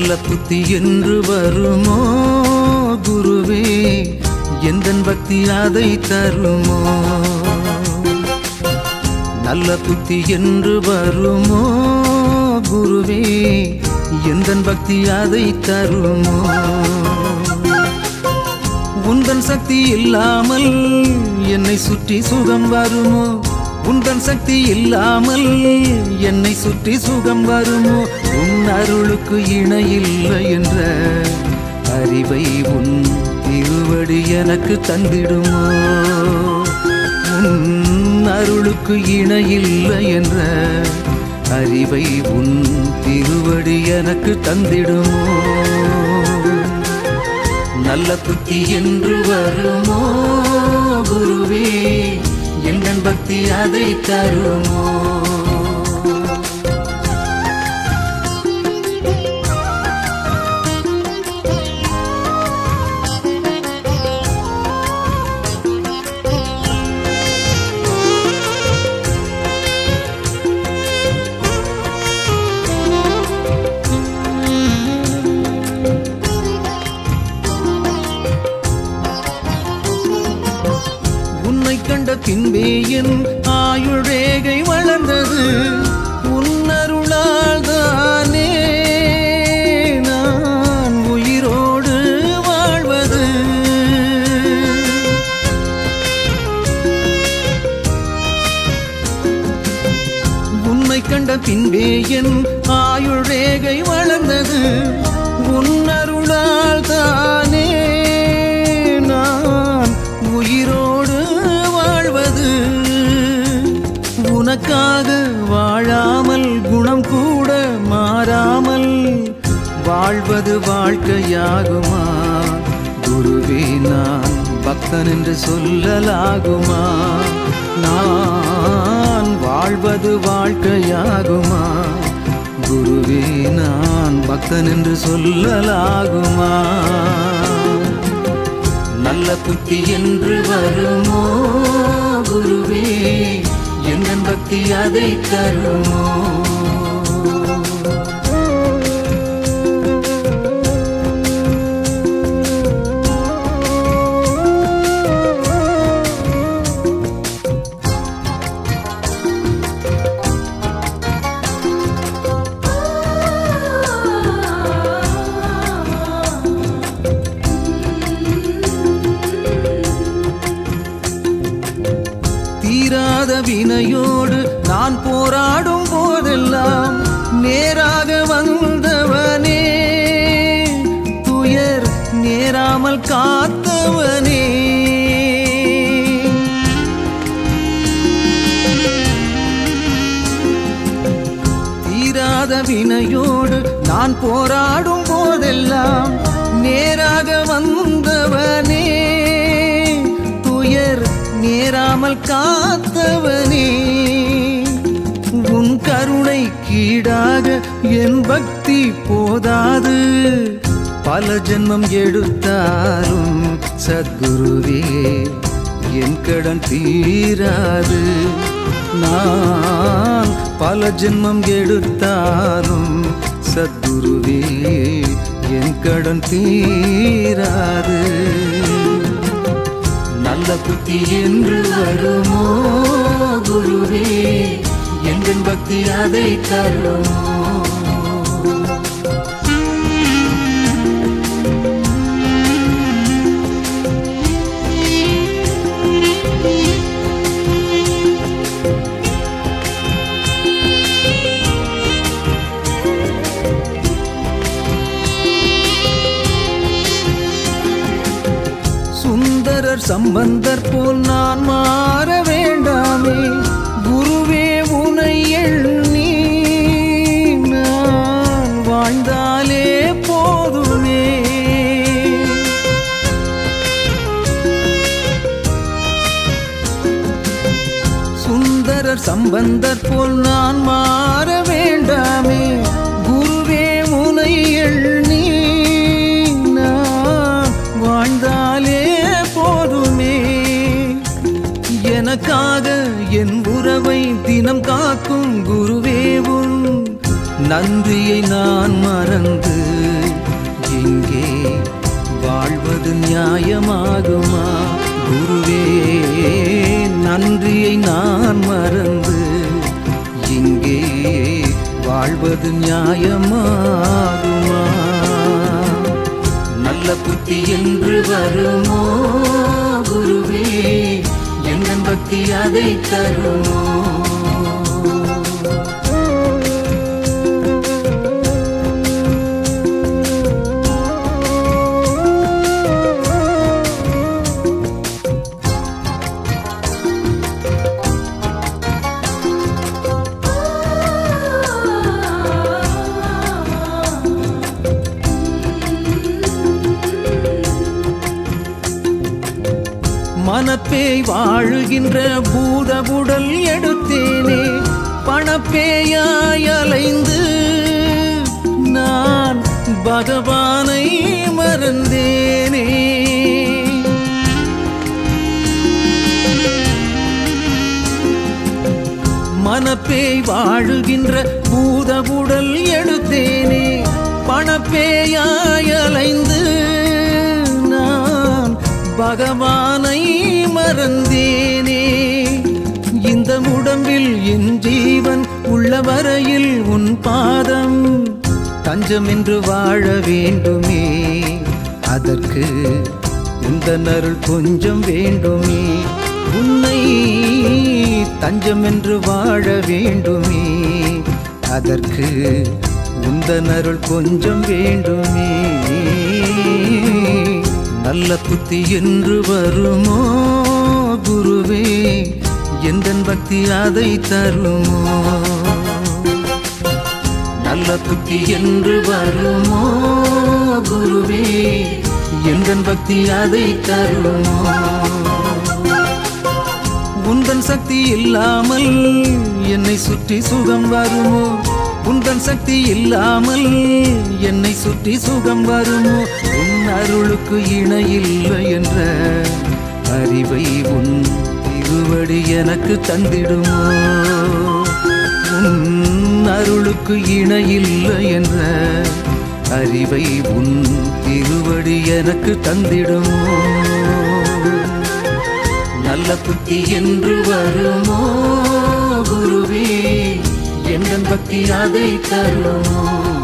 நல்ல புத்தி என்று வருமோ குருவே? எந்தன் பக்தி அதை தருமோ? நல்ல புத்தி என்று வருமோ குருவே? எந்தன் பக்தி அதை தருமோ? உந்தன் சக்தி இல்லாமல் என்னை சுற்றி சுகம் வருமோ? உந்தன் சக்தி இல்லாமல் என்னை சுற்றி சுகம் வருமோ? உன் அருளுக்கு இணையில்லை என்ற அறிவை உன் திருவடி எனக்கு தந்திடுமோ? உன் அருளுக்கு இணையில்லை என்ற அறிவை உன் திருவடி எனக்கு தந்திடுமோ? நல்ல புத்தி என்று வருமோ குருவே? பக்தி அதை தருமோ? நீயின் பின்பே ஆயுள் ரேகை வளர்ந்தது. உன்னருளால் தானே நான் உயிரோடு வாழ்வது. உன்னை கண்ட பின்பே என் ஆயுள் ரேகை வளர்ந்தது. உன்னருளால் தானே உனக்காக வாழாமல் குணம் கூட மாறாமல் வாழ்வது வாழ்க்கையாகுமா? குருவே நான் பக்தன் என்று சொல்லலாகுமா? நான் வாழ்வது வாழ்க்கையாகுமா? குருவே நான் பக்தன் என்று சொல்லலாகுமா? நல்ல புத்தி என்று வருமோ? குருவே எங்கள் பக்தி அதை தருமோ? கருணையோடு நான் போராடும் போதெல்லாம் நேராக வந்தவனே. துயர் நேராமல் காத்தவனே. தீராத வினையோடு நான் போராடும் போதெல்லாம் நேராக வந்தவன். நேராமல் காத்தவனே உன் கருணை கீடாக என் பக்தி போதாது. பல ஜென்மம் எடுத்தாலும் சத்குருவே என் கடன் தீராது. நான் பல ஜென்மம் எடுத்தாலும் சத்குருவே என் கடன் தீ பக்தி என்று வருமோ குருவே? எங்கள் பக்தி அதை தருமோ சம்பந்தர் போல் நான் மாற வேண்டாமே. குருவே உனை எண்ணி நான் வாழ்ந்தாலே போதுமே. சுந்தரர் சம்பந்தர் போல் நான் மாற நன்றியை நான் மறந்து இங்கே வாழ்வது நியாயமாகுமா? குருவே நன்றியை நான் மறந்து இங்கே வாழ்வது நியாயமாகுமா? நல்ல புத்தி என்று வருமோ? குருவே எங்கள் பக்தி அதை தருமோ? மனப்பேய் வாழுகின்ற பூதவுடல் எடுத்தேனே. பணப்பேயாய் அலைந்து நான் பகவானை மறந்தேனே. மனப்பேய் வாழுகின்ற பூதவுடல் எடுத்தேனே. பணப்பேயாய் அலைந்து நான் பகவான் என் ஜீவன் உள்ள வரையில் உன் பாதம். தஞ்சம் என்று வாழ வேண்டுமே. அதற்கு இந்த நருள் கொஞ்சம் வேண்டுமே. உன்னை தஞ்சம் என்று வாழ வேண்டுமே. அதற்கு உந்தன் அருள் கொஞ்சம் வேண்டுமே. நல்ல புத்தி என்று வருமோ குருவே? எந்தன் பக்தி அதை தருமோ? நல்ல புத்தி என்று வருமோ குருவே? எந்தன் பக்தி அதை தருமோ? உந்தன் சக்தி இல்லாமல் என்னை சுற்றி சுகம் வருமோ? உந்தன் சக்தி இல்லாமல் என்னை சுற்றி சுகம் வருமோ? உன் அருளுக்கு இணையில்லை என்ற அறிவை உன் திருவடி எனக்கு தந்திடுமோ? உன் அருளுக்கு இணையில்லை என்ற அறிவை உன் திருவடி எனக்கு தந்திடுமோ? நல்ல புத்தி என்று வருமோ குருவே? எங்கள் பக்தி அதை தருமோ?